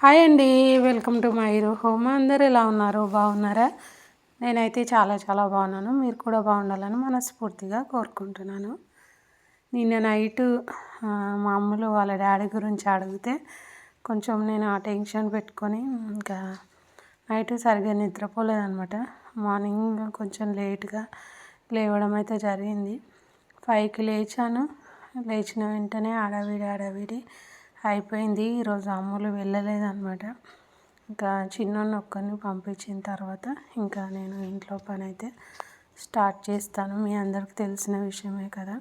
Hi అండి welcome to my home. అందరు ఎలా ఉన్నారు? బాగున్నారా? నేనైతే చాలా చాలా బాగున్నాను. మీరు కూడా బాగుండాలని మనస్ఫూర్తిగా కోరుకుంటున్నాను. నిన్న నైట్ మా అమ్మలు వాళ్ళ డాడీ గురించి అడిగితే కొంచెం నేను ఆ టెన్షన్ పెట్టుకొని ఇంకా నైట్ సరిగ్గా నిద్రపోలేదనమాట మార్నింగ్ కొంచెం లేట్గా లేవడం అయితే జరిగింది. ఫైవ్కి లేచాను. లేచిన వెంటనే ఆడవిడి ఆడవిడి అయిపోయింది. ఈరోజు అమ్ములు వెళ్ళలేదన్నమాట. ఇంకా చిన్న ఒక్కరిని పంపించిన తర్వాత ఇంకా నేను ఇంట్లో పని అయితే స్టార్ట్ చేస్తాను. మీ అందరికి తెలిసిన విషయమే కదా.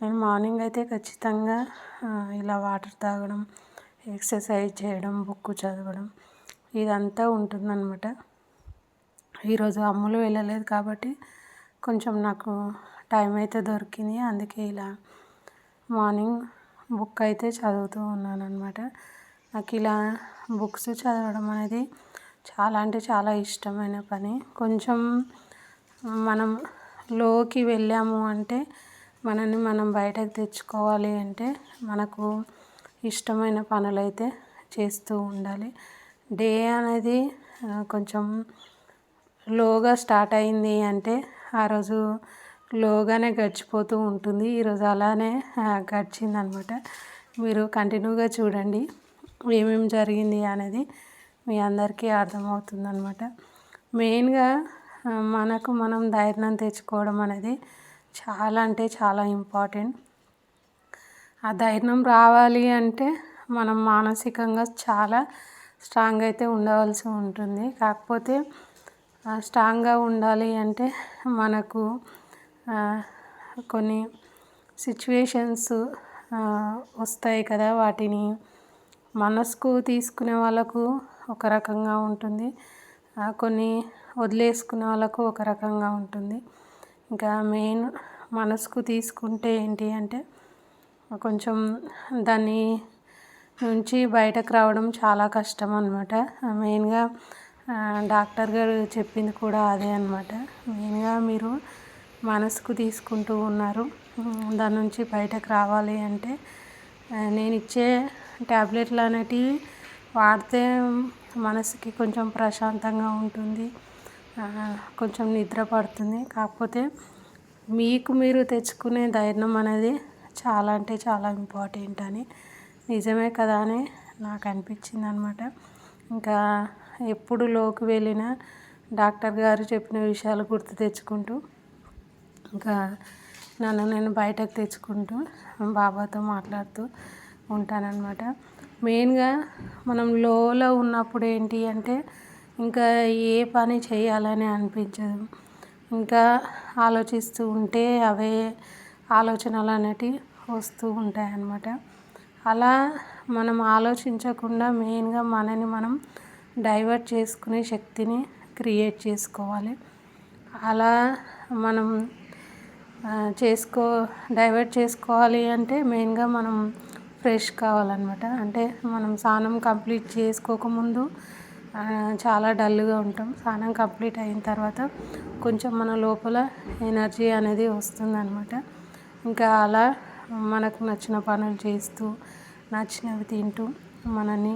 నేను మార్నింగ్ అయితే ఖచ్చితంగా ఇలా వాటర్ తాగడం ఎక్సర్సైజ్ చేయడం బుక్ చదవడం ఇదంతా ఉంటుందన్నమాట. ఈరోజు అమ్ములు వెళ్ళలేదు కాబట్టి కొంచెం నాకు టైం అయితే దొరికింది. అందుకే ఇలా మార్నింగ్ బుక్ అయితే చదువుతూ ఉన్నాను అనమాట నాకు ఇలా బుక్స్ చదవడం అనేది చాలా అంటే చాలా ఇష్టమైన పని. కొంచెం మనం లోకి వెళ్ళాము అంటే మనల్ని మనం బయటకు తెచ్చుకోవాలి అంటే మనకు ఇష్టమైన పనులైతే చేస్తూ ఉండాలి. డే అనేది కొంచెం లోగా స్టార్ట్ అయింది అంటే ఆ రోజు లోగానే గడిచిపోతూ ఉంటుంది. ఈరోజు అలానే గడిచిందనమాట. మీరు కంటిన్యూగా చూడండి. ఏమేమి జరిగింది అనేది మీ అందరికీ అర్థమవుతుందనమాట. మెయిన్గా మనకు మనం ధైర్యం తెచ్చుకోవడం అనేది చాలా అంటే చాలా ఇంపార్టెంట్. ఆ ధైర్యం రావాలి అంటే మనం మానసికంగా చాలా స్ట్రాంగ్ అయితే ఉండవలసి ఉంటుంది. కాకపోతే స్ట్రాంగ్గా ఉండాలి అంటే మనకు కొన్ని సిచ్యువేషన్స్ వస్తాయి కదా వాటిని. మనసుకు తీసుకునే వాళ్ళకు ఒక రకంగా ఉంటుంది. కొన్ని వదిలేసుకునే వాళ్ళకు ఒక రకంగా ఉంటుంది. ఇంకా మెయిన్ మనసుకు తీసుకుంటే ఏంటి అంటే కొంచెం దాన్ని నుంచి బయటకు రావడం చాలా కష్టం అనమాట మెయిన్గా డాక్టర్ గారు చెప్పింది కూడా అదే అనమాట మెయిన్గా మీరు మనసుకు తీసుకుంటూ ఉన్నారు. దాని నుంచి బయటకు రావాలి అంటే నేను ఇచ్చే ట్యాబ్లెట్లు అనేటివి వాడితే మనసుకి కొంచెం ప్రశాంతంగా ఉంటుంది. కొంచెం నిద్ర పడుతుంది. కాకపోతే మీకు మీరు తెచ్చుకునే ధైర్యం అనేది చాలా అంటే చాలా ఇంపార్టెంట్ అని నిజమే కదా అని నాకు అనిపించింది అనమాట ఇంకా ఎప్పుడు లోకి వెళ్ళినా డాక్టర్ గారు చెప్పిన విషయాలు గుర్తు తెచ్చుకుంటూ ఇంకా నన్ను నేను బయటకు తెచ్చుకుంటూ బాబాతో మాట్లాడుతూ ఉంటానన్నమాట. మెయిన్గా మనం లోలో ఉన్నప్పుడు ఏంటి అంటే ఇంకా ఏ పని చేయాలని అనిపించదు. ఇంకా ఆలోచిస్తూ ఉంటే అవే ఆలోచనలు అనేటివి వస్తూ ఉంటాయి అన్నమాట అలా మనం ఆలోచించకుండా మెయిన్గా మనని మనం డైవర్ట్ చేసుకునే శక్తిని క్రియేట్ చేసుకోవాలి. అలా మనం చేసుకో డైవర్ట్ చేసుకోవాలి అంటే మెయిన్గా మనం ఫ్రెష్ కావాలన్నమాట. అంటే మనం స్నానం కంప్లీట్ చేసుకోకముందు చాలా డల్గా ఉంటాం. స్నానం కంప్లీట్ అయిన తర్వాత కొంచెం మన లోపల ఎనర్జీ అనేది వస్తుందన్నమాట. ఇంకా అలా మనకు నచ్చిన పనులు చేస్తూ నచ్చినవి తింటూ మనని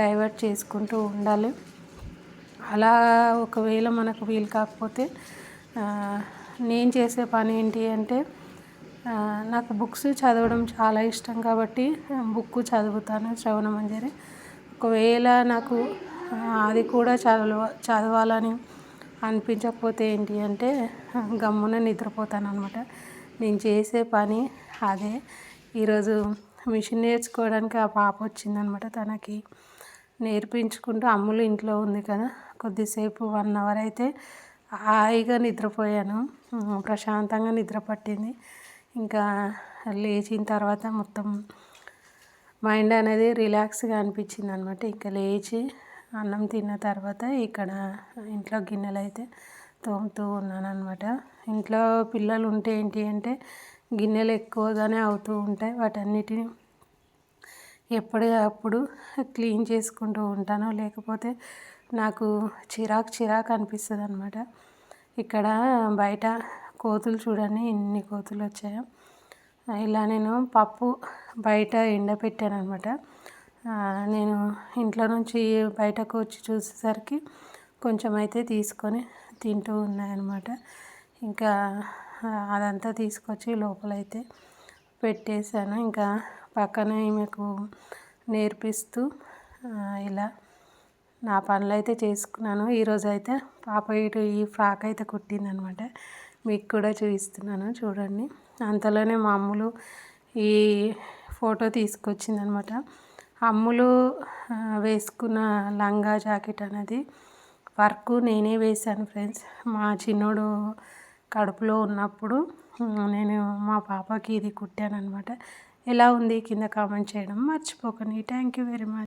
డైవర్ట్ చేసుకుంటూ ఉండాలి. అలా ఒకవేళ మనకు వీలు కాకపోతే నేను చేసే పని ఏంటి అంటే నాకు బుక్స్ చదవడం చాలా ఇష్టం కాబట్టి బుక్ చదువుతాను శ్రవణ మంజరి. ఒకవేళ నాకు అది కూడా చదవ చదవాలని అనిపించకపోతే ఏంటి అంటే గమ్మున నిద్రపోతాను అనమాట నేను చేసే పని అదే. ఈరోజు మిషన్ నేర్చుకోవడానికి ఆ పాప వచ్చిందనమాట తనకి. నేర్పించుకుంటూ అమ్ములు ఇంట్లో ఉంది కదా కొద్దిసేపు వన్ అవర్ అయితే హాయిగా నిద్రపోయాను. ప్రశాంతంగా నిద్ర పట్టింది. ఇంకా లేచిన తర్వాత మొత్తం మైండ్ అనేది రిలాక్స్గా అనిపించింది అనమాట ఇంకా లేచి అన్నం తిన్న తర్వాత ఇక్కడ ఇంట్లో గిన్నెలు అయితే తోముతూ ఉన్నాను అనమాట ఇంట్లో పిల్లలు ఉంటే ఏంటి అంటే గిన్నెలు ఎక్కువగానే అవుతూ ఉంటాయి. వాటన్నిటిని ఎప్పటికప్పుడు క్లీన్ చేసుకుంటూ ఉంటాను. లేకపోతే నాకు చిరాకు చిరాకు అనిపిస్తుంది అనమాట ఇక్కడ బయట కోతులు చూడండి ఎన్ని కోతులు వచ్చాయో. ఇలా నేను పప్పు బయట ఎండబెట్టాను అనమాట నేను ఇంట్లో నుంచి బయటకు వచ్చి చూసేసరికి కొంచెం అయితే తీసుకొని తింటూ ఉన్నాయన్నమాట. ఇంకా అదంతా తీసుకొచ్చి లోపలైతే పెట్టేశాను. ఇంకా పక్కన ఈమెకు నేర్పిస్తూ ఇలా నా పనులు అయితే చేసుకున్నాను. ఈరోజు అయితే పాప ఇటు ఈ ఫ్రాక్ అయితే కుట్టిందనమాట. మీకు కూడా చూపిస్తున్నాను చూడండి. అంతలోనే మా అమ్ములు ఈ ఫోటో తీసుకొచ్చిందనమాట. అమ్ములు వేసుకున్న లంగా జాకెట్ అనేది వర్క్ నేనే వేశాను ఫ్రెండ్స్. మా చిన్నోడు కడుపులో ఉన్నప్పుడు నేను మా పాపకి ఇది కుట్టానమాట ఎలా ఉంది? కింద కామెంట్ చేయడం మర్చిపోకండి. Thank you very much